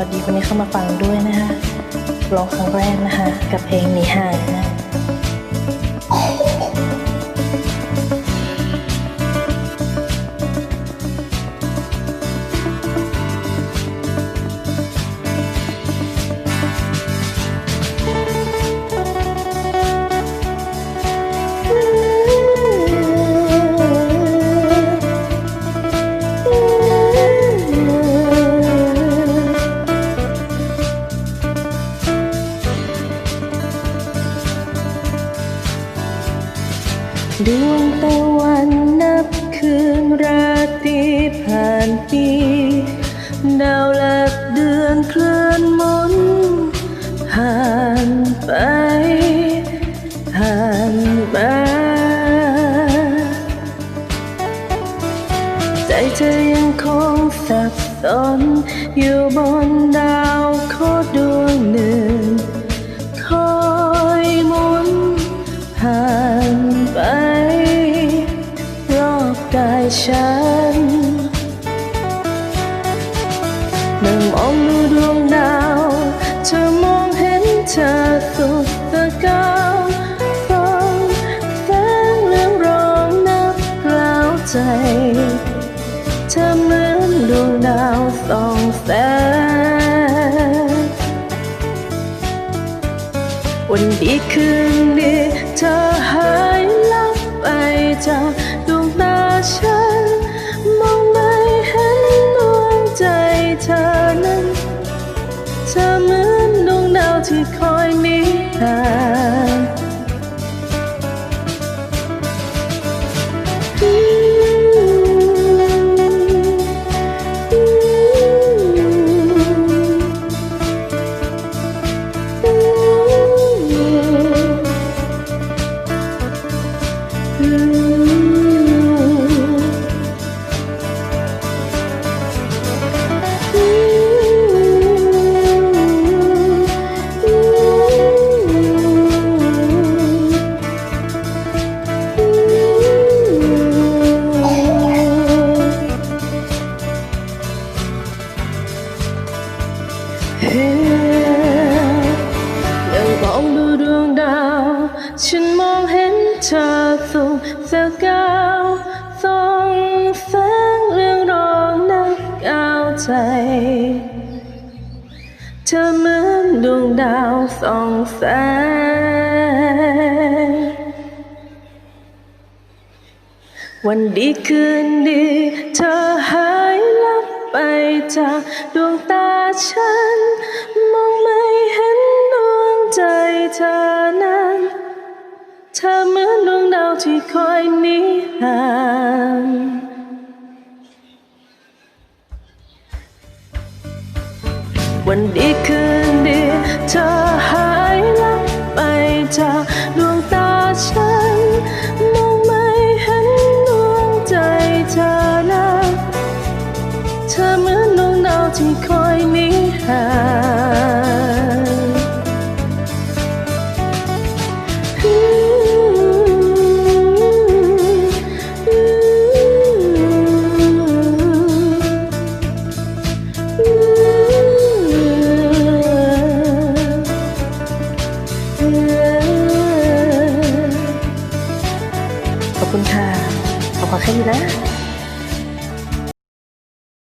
วัสดีคนที่เข้ามาฟังด้วยนะคะร้องครั้งแรกนะคะ กับเพลงหนีห่างนะ ดวงตะวันนับคืนราตรีผ่านปีดาวและเดือนเคลื่อนมุนผ่านไป ผ่านมาใจเธอยังคงสับสนอยู่บนดาวโคดวงหนึ่ง ฉันเมื่อมองดูดวงดาว เธอมองเห็นเธอสุดตะกาวฟังแสงเรื่องร้องนับกล่าวใจเธอเหมือนดวงดาวสองแสงวันดีคืนดีเธอหายลับไปจากดว ฉัน มองไม่เห็นดวงใจเธอนั้น เธอเหมือนดวงดาวที่คอย ยังมองดูดวงดาว ฉันมองเห็นเธอสุขสกาวส่องแสงเรื่องรองนักก้าวใจ เธอเหมือนดวงดาวส่องแสงวันดีคืนดี เธอหายลับไปจากดวงตาฉัน เธอเหมือนดวงดาวที่คอยนีห่างวันดีคืนดีเธอหายลับไปจากดวงตาฉัน มองไม่เห็นดวงใจเธอนั้นเธอเหมือนดวงดาวที่คอยนีห่าง অসুবিধা